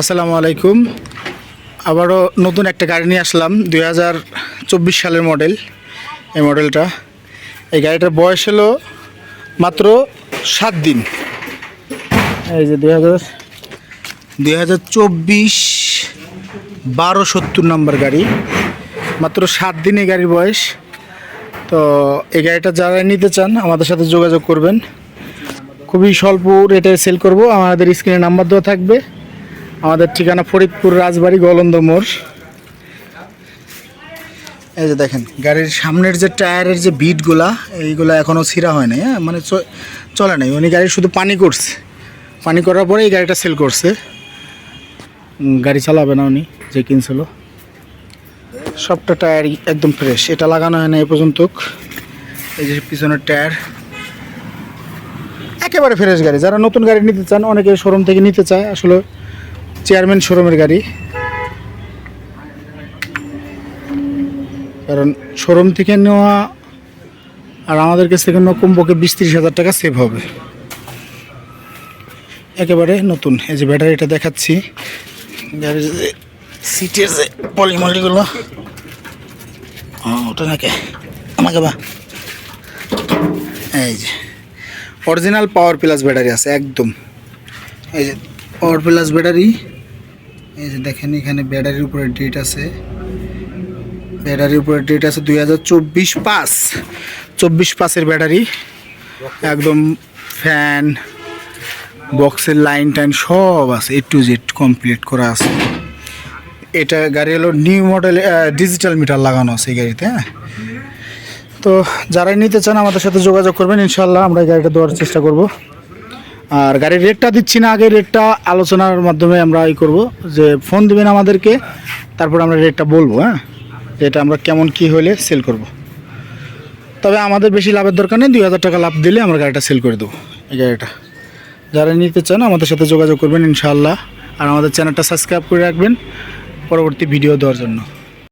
আসসালামু আলাইকুম। আবারও নতুন একটা গাড়ি নিয়ে আসলাম, দুই হাজার চব্বিশ সালের মডেল। এই মডেলটা, এই গাড়িটার বয়স হলো মাত্র সাত দিন। এই যে দুই হাজার দুই হাজার চব্বিশ বারো সত্তর নম্বর গাড়ি, মাত্র সাত দিন এই গাড়ির বয়স। তো এই গাড়িটা যারা নিতে চান, আমাদের সাথে যোগাযোগ করবেন। খুবই স্বল্প রেটে সেল করব, আমাদের স্ক্রিনে নাম্বার দেওয়া থাকবে। আমাদের ঠিকানা ফরিদপুর রাজবাড়ি গলন্দ মোড়। এই যে দেখেন, গাড়ির সামনের যে টায়ারের যে বিটগুলা, এইগুলা এখনও ছিঁড়া হয় নাই হ্যাঁ? মানে চলে নাই। উনি গাড়ি শুধু পানি করছে। পানি করার পরে এই গাড়িটা সেল করছে। গাড়ি চালাবে না উনি, যে কিনছিল। সবটা টায়ার একদম ফ্রেশ এটা লাগানো হয় না এ পর্যন্ত এই যে পিছনের টায়ার। একেবারে ফ্রেশ গাড়ি। যারা নতুন গাড়ি নিতে চান, অনেকে শোরুম থেকে নিতে চায়। আসলে চেয়ারম্যান শোরুমের গাড়ি। কারণ শোরুম থেকে নেওয়া আর আমাদের কাছ থেকে নেওয়া কমপক্ষে বিশ ত্রিশ হাজার টাকা সেভ হবে। একেবারে নতুন। এই যে ব্যাটারিটা দেখাচ্ছি। সিটের যে পলিমলিগুলো ও, ওটা নাকি? আমাকে বা। এই যে অরিজিনাল পাওয়ার প্লাস ব্যাটারি আছে একদম। এই যে পাওয়ার প্লাস ব্যাটারি। এই যে দেখেন, এখানে ব্যাটারির উপরে ডেট আছে। ব্যাটারির উপরে ডেট আছে দুই হাজার চব্বিশ পাঁচ। চব্বিশ পাঁচের ব্যাটারি, একদম ফ্যান বক্সের লাইন টাইন সব আছে এ টু জেড কমপ্লিট করা আছে। এটা গাড়ি হলো নিউ মডেল ডিজিটাল মিটার লাগানো আছে এই গাড়িতে হ্যাঁ। তো যারাই নিতে চান আমাদের সাথে যোগাযোগ করবেন ইনশাল্লাহ আমরা এই গাড়িটা দেওয়ার চেষ্টা করব। আর গাড়ির রেটটা দিচ্ছি না, আগে রেটটা আলোচনার মাধ্যমে আমরা ই করব, যে ফোন দেবেন আমাদেরকে, তারপর আমরা রেটটা বলব হ্যাঁ? এটা আমরা কেমন কি হলে সেল করব। তবে আমাদের বেশি লাভের দরকার নেই, দুই হাজার টাকা লাভ দিলে আমরা গাড়িটা সেল করে দেবো, এই গাড়িটা। যারা নিতে চান, আমাদের সাথে যোগাযোগ করবেন ইনশাআল্লাহ। আর আমাদের চ্যানেলটা সাবস্ক্রাইব করে রাখবেন, পরবর্তী ভিডিও দেওয়ার জন্য।